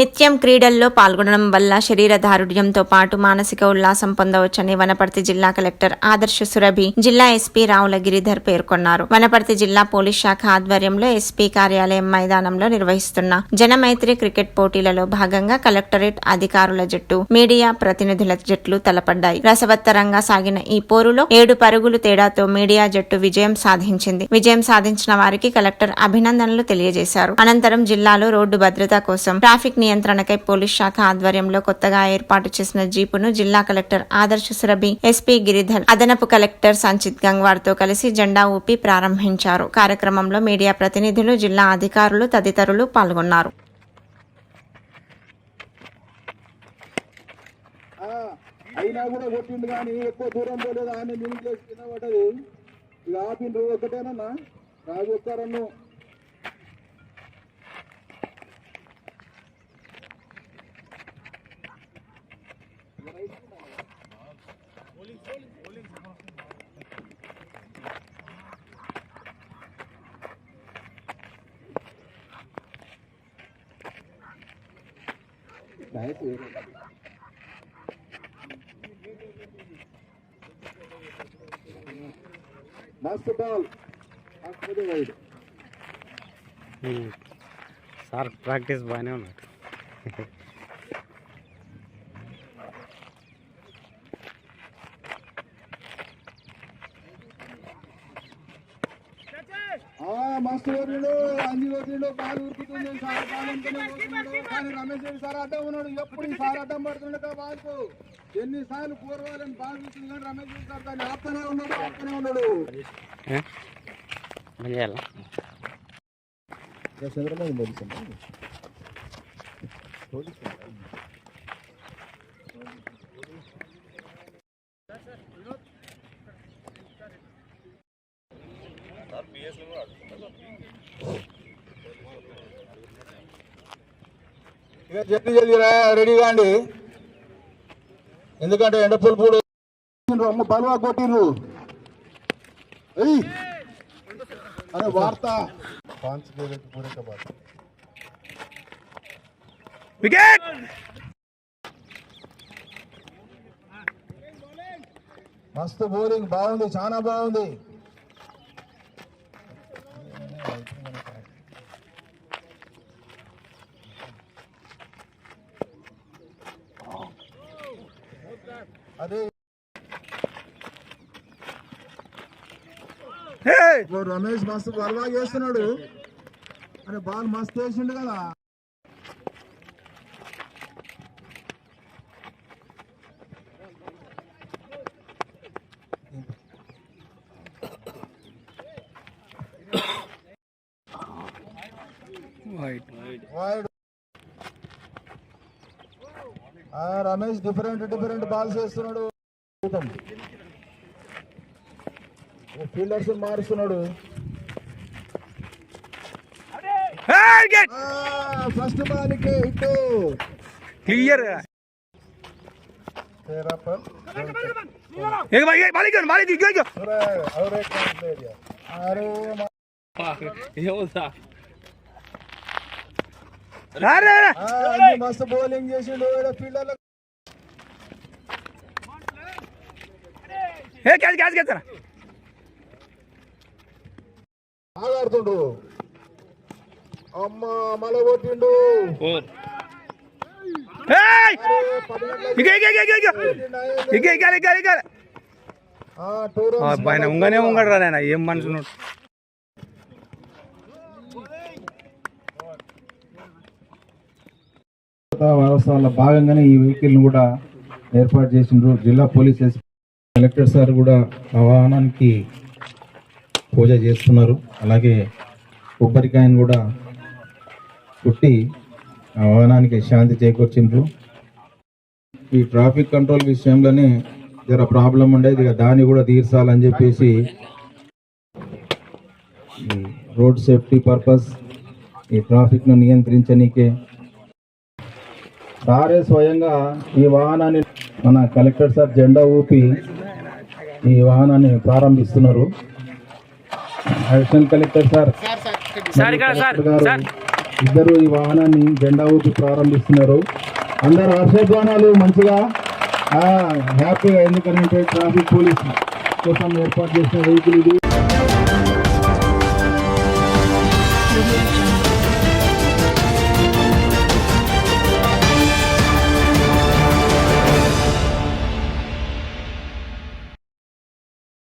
నిత్యం క్రీడల్లో పాల్గొనడం వల్ల శరీర దారుఢ్యంతో పాటు మానసిక ఉల్లాసం పొందవచ్చని వనపర్తి జిల్లా కలెక్టర్ ఆదర్శ సురభి జిల్లా ఎస్పీ రావుల గిరిధర్ పేర్కొన్నారు. వనపర్తి జిల్లా పోలీస్ శాఖ ఆధ్వర్యంలో ఎస్పీ కార్యాలయం మైదానంలో నిర్వహిస్తున్న జనమైత్రి క్రికెట్ పోటీలలో భాగంగా కలెక్టరేట్ అధికారుల జట్టు మీడియా ప్రతినిధుల జట్లు తలపడ్డాయి. రసవత్తరంగా సాగిన ఈ పోరులో ఏడు పరుగులు తేడాతో మీడియా జట్టు విజయం సాధించింది. విజయం సాధించిన వారికి కలెక్టర్ అభినందనలు తెలియజేశారు. అనంతరం జిల్లాలో రోడ్డు భద్రత కోసం ట్రాఫిక్ నియంత్రణకై పోలీస్ శాఖ ఆధ్వర్యంలో కొత్తగా ఏర్పాటు చేసిన జీపును జిల్లా కలెక్టర్ ఆదర్శ సురభి ఎస్పీ గిరిధర్ అదనపు కలెక్టర్ సంచిత్ గంగ్వార్తో కలిసి జెండా ఊపి ప్రారంభించారు. కార్యక్రమంలో మీడియా ప్రతినిధులు జిల్లా అధికారులు తదితరులు పాల్గొన్నారు. అయినా కూడా కొట్టిండు కానీ ఎక్కువ దూరం పోలేదు. ఆయన లిమిట్ చేసి కింద పడ్డది. ఇక ఆపిండ్రు ఒకటేనన్నా? రాజు వస్తారన్ను మస్తు బాల్ కాకపోతే వైడ్ సార్ ప్రాక్టీస్ బాగానే ఉన్నాడు ఆ, మస్తు కొట్టిండు అంజి కొట్టిండు బాల్ ఉరుకుతుంది సార్ కానీ రమేష్ రెడ్డి సార్ అడ్డం ఉన్నాడు. ఎప్పుడు ఈ సార్ అడ్డం పడుతుండగా బాల్కు? ఎన్నిసార్లు పూర్వాలని బాల్ చూస్తుంది కానీ రమేష్ రెడ్డి సార్ దాన్ని ఆపుతూనే ఉన్నాడు ఆపుతూనే ఉన్నాడు. ఏం? చేయాలా చంద్రబాబు తెలుసు ఇక జల్దీ జల్దీ రా రెడీగా అండి ఎందుకంటే ఎండ పులుపుడు అమ్మ బలవా కొట్టిర్రు అరే వార్త. పాంచ్ వికెట్! మస్తు బౌలింగ్ బాగుంది చాలా బాగుంది. అదే రమేష్ మస్తు బలవా చేస్తున్నాడు. అరే బాల్ మస్తు వేసిండు కదా. వైట్ వైడ్ ఆ, రమేష్ డిఫరెంట్ డిఫరెంట్ బాల్స్ వేస్తున్నాడు ఫీల్డర్స్ మారుస్తున్నాడు వికెట్ ఫస్ట్ బాల్ కి హిట్ క్లియర్ तेरा पर एक बार ये बालिक बालिक क्यों क्यों अरे మస్తు బౌలింగ్ చేసిండు ఫీల్డర్ ఏ క్యాచ్ క్యాచ్ క్యాచ్ బాగా ఆడుతుండు అమ్మ మల కొట్టిండు. పైన ఉంగనే ఉంగడు రా నాయన ఏం మనిషి భద్రతా వ్యవస్థలో భాగంగానే ఈ వెహికల్ కూడా ఏర్పాటు చేసిండ్రు. జిల్లా పోలీస్ ఎస్పీ కలెక్టర్ సార్ కూడా ఆ వాహనానికి పూజ చేస్తున్నారు. అలాగే కొబ్బరికాయను కూడా కుట్టి ఆ వాహనానికి శాంతి చేకూర్చిండ్రు. ఈ ట్రాఫిక్ కంట్రోల్ విషయంలోనే జర ప్రాబ్లం ఉండేది ఇక దాన్ని కూడా తీర్చాలని చెప్పేసి రోడ్ సేఫ్టీ పర్పస్ ఈ ట్రాఫిక్ను నియంత్రించనీకే సారే స్వయంగా ఈ వాహనాన్ని మన కలెక్టర్ సార్ జెండా ఊపి ఈ వాహనాన్ని ప్రారంభిస్తున్నారు. అడిషనల్ కలెక్టర్ సార్ గారు ఇద్దరు ఈ వాహనాన్ని జెండా ఊపి ప్రారంభిస్తున్నారు. అందరు హర్షధ్వానాలు మంచిగా హ్యాపీగా ఎందుకంటే ట్రాఫిక్ పోలీస్ కోసం ఏర్పాటు చేసిన వెహికల్ ఇది.